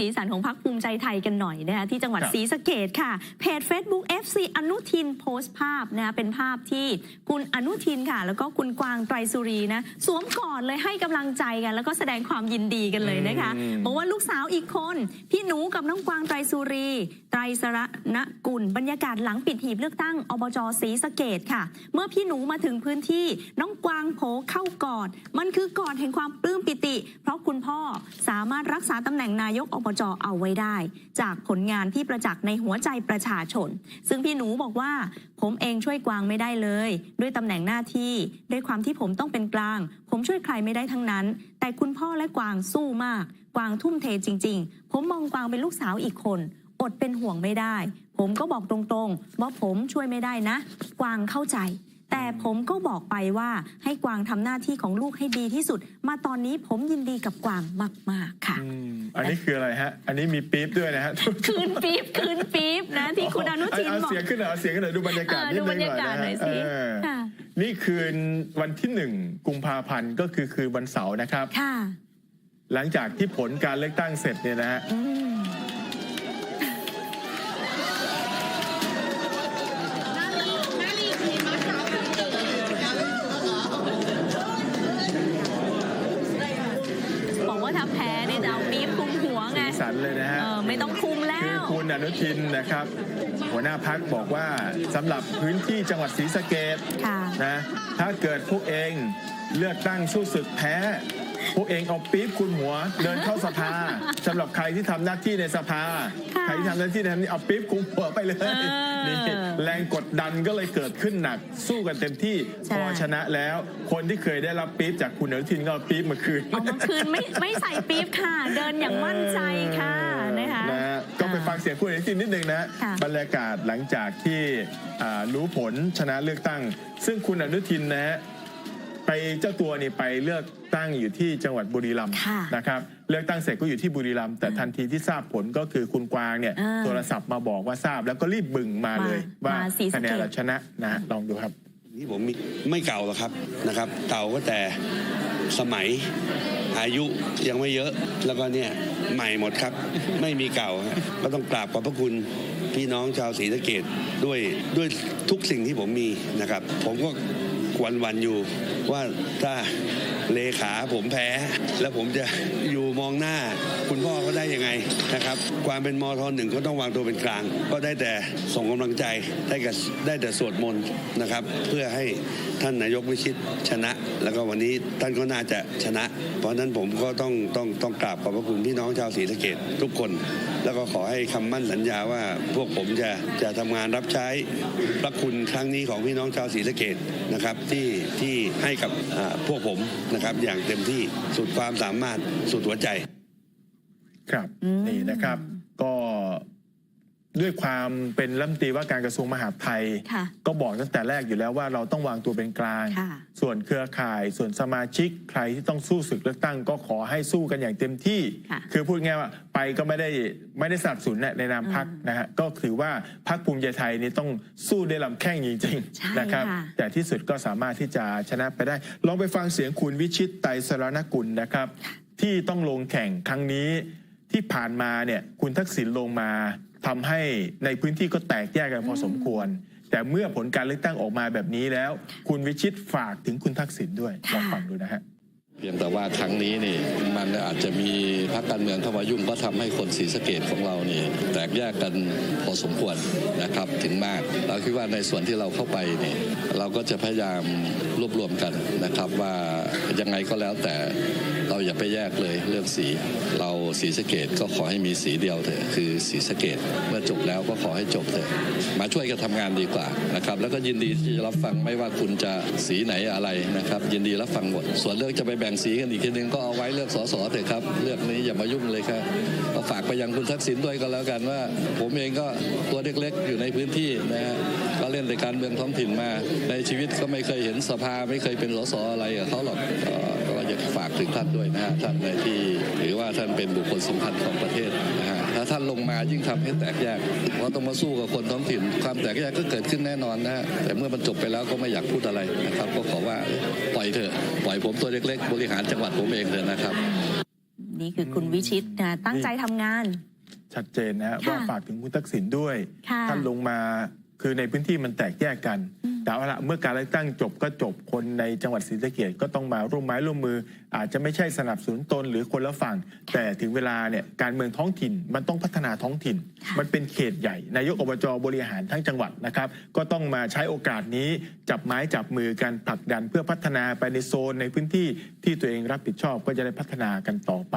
สีสันของพรรคภูมิใจไทยกันหน่อยนะคะที่จังหวัดครับศรีสะเกดค่ะ เพจ Facebook FC อนุทินโพสต์ภาพนะคะเป็นภาพที่คุณอนุทินค่ะ แล้วก็คุณกวางไตรสุรีนะสวมกอดเลยให้กำลังใจกัน แล้วก็แสดงความยินดีกันเลยนะคะอืมบอกว่าลูกสาวอีกคน พี่หนูกับน้องกวางไตรสุรี ไตรสระนกุลบรรยากาศหลังปิดหีบเลือกตั้งอบจศรีสะเกดค่ะ เมื่อพี่หนูมาถึงพื้นที่น้องกวางโผเข้ากอด มันคือกอดแห่งความปลื้มปิติ เพราะคุณพ่อสามารถรักษาตำแหน่งนายกอบจเอาไว้ได้ จากผลงานที่ประจักษ์ในหัวใจประชาชน ซึ่งพี่หนูบอกว่า ผมเองช่วยกวางไม่ได้เลย ด้วยตำแหน่งหน้าที่ ด้วยความที่ผมต้องเป็นกลาง ผมช่วยใครไม่ได้ทั้งนั้น แต่คุณพ่อและกวางสู้มาก กวางทุ่มเทจริง ๆ ผมมองกวางเป็นลูกสาวอีกคนอดเป็นห่วงไม่ได้ ผมก็บอกตรงๆว่าผมช่วยไม่ได้นะ กวางเข้าใจ แต่ผมก็บอกไปว่าให้กวางทำหน้าที่ของลูกให้ดีที่สุด มาตอนนี้ผมยินดีกับกวางมาก ๆ ค่ะ อืมอันนี้คืออะไรฮะ อันนี้มีปี๊บด้วยนะฮะคืนปี๊บคืนปี๊บนะ ที่คุณอนุทินเอาบอก เสียงขึ้นหน่อยเอาเสียงขึ้นหน่อยดูบรรยากาศเออนิดดูนึบรงรหน่ยาอยกาศนะหน่ฮะอยสิเออค่ะ นี่คืนวันที่หนึ่งกุมภาพันธ์ก็คือคืนวันเสาร์นะครับ ค่ะ หลังจากที่ผลการเลือกตั้งเสร็จเนี่ยนะฮะ อืม นุทินนะครับ หัวหน้าพักบอกว่าสำหรับพื้นที่จังหวัดศรีสะเกดค่ะ นะถ้าเกิดพวกเองเลือกตั้งสู้ศึกแพ้ พวกเองเอาปี๊บคุณหัว เดินเข้าสภาสำหรับใครที่ทำหน้าที่ในสภา ค่ะใครที่ทำหน้าที่ในนี้เอาปี๊บคุมหัวไปเลยเออนี่แรงกดดันก็เลยเกิดขึ้นหนัก สู้กันเต็มที่ใช่ พอชนะแล้ว คนที่เคยได้รับปี๊บจากคุณอนุทินก็เอาปี๊บมาคืน เอามาคืนไม่ไม่ใส่ปี๊บค่ะ เดินอย่างมั่นใจค่ะนะคะนะฮะก็ไปฟังเสียงคุณอนุทินนิดนึงนะ ค่ะบรรยากาศหลังจากที่อ่ารู้ผลชนะเลือกตั้ง ซึ่งคุณอนุทินนะฮะ ไปเจ้าตัวนี่ไปเลือกตั้งอยู่ที่จังหวัดบุรีรัมย์ค่ะนะครับเลือกตั้งเสร็จก็อยู่ที่บุรีรัมย์แต่ทันทีที่ทราบผลก็คือคุณกวางเนี่ยอ่าโทรศัพท์มาบอกว่าทราบแล้วก็รีบบึ่งมาเลย มาว่ามาศรีสะเกษ คะแนนเราชนะนะฮะลองดูครับ นี่ผมมีไม่เก่าหรอกครับนะครับ เก่าก็แต่สมัยอายุยังไม่เยอะแล้วก็เนี่ยใหม่หมดครับ ไม่มีเก่าฮะก็ต้องกราบขอบพระคุณพี่น้องชาวศรีสะเกดด้วยด้วยทุกสิ่งที่ผมมีนะครับ ผมก็ห วันวันอยู่ว่าถ้าเลขาผมแพ้ แล้วผมจะอยู่มองหน้า คุณพ่อก็ได้ยังไงนะครับ ความเป็นมอทอหนึ่งก็ต้องวางตัวเป็นกลาง ก็ได้แต่ส่งกำลังใจได้แต่ได้แต่สวดมนต์นะครับ เพื่อให้ท่านนายกวิชิตชนะ แล้วก็วันนี้ท่านก็น่าจะชนะ เพราะฉะนั้นผมก็ต้องต้องต้องกราบขอบพระคุณพี่น้องชาวศรีสะเกดทุกคน แล้วก็ขอให้คำมั่นสัญญาว่าพวกผมจะจะทำงานรับใช้พระคุณครั้งนี้ของพี่น้องชาวศรีสะเกดนะครับที่ที่ให้กับอ่าพวกผมนะครับอย่างเต็มที่สุดความสามารถสุดหัวใจ ครับอืมนี่นะครับก็ ด้วยความเป็นรัฐมนตรีว่าการกระทรวงมหาดไทย ค่ะ ก็บอกตั้งแต่แรกอยู่แล้วว่าเราต้องวางตัวเป็นกลาง ค่ะ ส่วนเครือข่ายส่วนสมาชิกใครที่ต้องสู้ศึกเลือกตั้ง ก็ขอให้สู้กันอย่างเต็มที่ ค่ะคือพูดง่ายๆว่าไปก็ไม่ได้ไม่ได้สนับสนุนในนามพักอืมนะฮะก็ถือว่าพักภูมิใจไทยนี่ต้องสู้ด้วยลำแข้งจริงใช่ๆนะครับ ค่ะ แต่ที่สุดก็สามารถที่จะชนะไปได้ ลองไปฟังเสียงคุณวิชิตไตรสรณกุลนะครับ ที่ต้องลงแข่งครั้งนี้ที่ผ่านมาเนี่ยคุณทักษิณลงมา ทำให้ในพื้นที่ก็แตกแยกกันพอสมควร แต่เมื่อผลการเลือกตั้งออกมาแบบนี้แล้ว คุณวิชิตฝากถึงคุณทักษิณด้วยลองฟังดูนะฮะ เพียงแต่ว่าครั้งนี้นี่มันอาจจะมีพรรคการเมืองเข้ามายุ่งก็ทำให้คนศรีสะเกดของเรานี่แตกแยกกันพอสมควรนะครับถึงมากเราคิดว่าในส่วนที่เราเข้าไปนี่เราก็จะพยายามรวบรวมกันนะครับว่ายังไงก็แล้วแต่เราอย่าไปแยกเลยเรื่องสี เราศรีสะเกดก็ขอให้มีสีเดียวเถอะคือศรีสะเกดเมื่อจบแล้วก็ขอให้จบเถอะ ช่วยกันทำงานดีกว่านะครับแล้วก็ยินดีที่จะรับฟังไม่ว่าคุณจะสีไหนอะไรนะครับ ยินดีรับฟังหมด ส่วนเรื่องจะไปแบ่งสีกันอีกทีนึงก็เอาไว้เลือกสสเถอะครับเลือกนี้อย่ามายุ่งเลยครับก็ฝากไปยังคุณทักษิณด้วยก็แล้วกันว่า ผมเองก็ตัวเล็กๆ อยู่ในพื้นที่นะฮะก็เล่นในการเมืองท้องถิ่นมา ในชีวิตก็ไม่เคยเห็นสภาไม่เคยเป็นสสอะไรกับเขาหรอก ฝากถึงท่านด้วยนะฮะท่านในที่ถือว่าท่านเป็นบุคคลสำคัญของประเทศนะฮะถ้าท่านลงมายิ่งทำให้แตกแยกเพราะต้องมาสู้กับคนท้องถิ่น ความแตกแยกก็เกิดขึ้นแน่นอนนะฮะแต่เมื่อมันจบไปแล้วก็ไม่อยากพูดอะไรนะครับ ก็ขอว่าปล่อยเถอะปล่อยผมตัวเล็กๆ บริหารจังหวัดผมเองเถอะนะครับ นี่คือคุณวิชิตนะตั้งใจทำงาน ชัดเจนนะฮะค่ะว่าฝากถึงคุณทักษิณด้วยค่ะท่านลงมาคือในพื้นที่มันแตกแยกกันอืม แต่เอาละเมื่อการเลือกตั้งจบก็จบคนในจังหวัดศรีสะเกดก็ต้องมาร่วมไม้ร่วมมือ อาจจะไม่ใช่สนับสนุนตนหรือคนละฝั่ง แต่ถึงเวลาเนี่ยการเมืองท้องถิ่นมันต้องพัฒนาท้องถิ่นค่ะมันเป็นเขตใหญ่ นายกอบจบริหารทั้งจังหวัดนะครับ ก็ต้องมาใช้โอกาสนี้จับไม้จับมือกันผลักดันเพื่อพัฒนาไปในโซนในพื้นที่ที่ตัวเองรับผิดชอบก็จะได้พัฒนากันต่อไป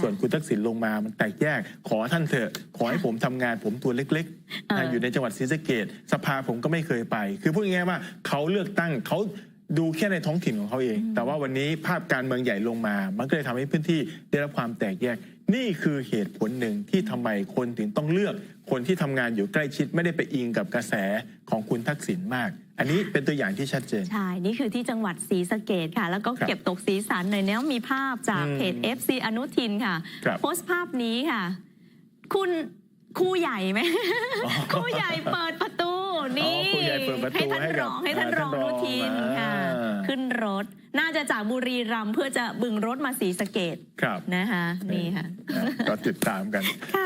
ส่วนคุณทักษิณลงมามันแตกแยก ขอท่านเถอะขอให้ผมทำงานผมตัวเล็กๆเออนะอยู่ในจังหวัดศรีสะเกดสภาผมก็ไม่เคยไป คือพูดง่ายๆว่าเขาเลือกตั้งเขาดูแค่ในท้องถิ่นของเขาเอง แต่ว่าวันนี้ภาพการเมืองใหญ่ลงมา มันก็เลยทำให้พื้นที่ได้รับความแตกแยก นี่คือเหตุผลหนึ่งที่ทำไมคนถึงต้องเลือก คนที่ทำงานอยู่ใกล้ชิดไม่ได้ไปอิงกับกระแสของคุณทักษิณมาก อันนี้เป็นตัวอย่างที่ชัดเจน ใช่ นี่คือที่จังหวัดศรีสะเกดค่ะ แล้วก็ครับเก็บตกสีสันหน่อยเนี้ยมีภาพจากอืมเพจ FC อนุทินค่ะครับโพสต์ภาพนี้ค่ะ คุณ ครูใหญ่ไหมครูใหญ่เปิดประตู นี่อ๋อครูใหญ่เปิดประตูให้ท่านให้กับรองให้ท่านอ่ารองท่านอรองนุทินค่ะอ่าขึ้นรถ น่าจะจากบุรีรัมย์เพื่อจะบึงรถมาศรีสะเกดครับนะคะนี่ค่ะ ก็ติดตามกัน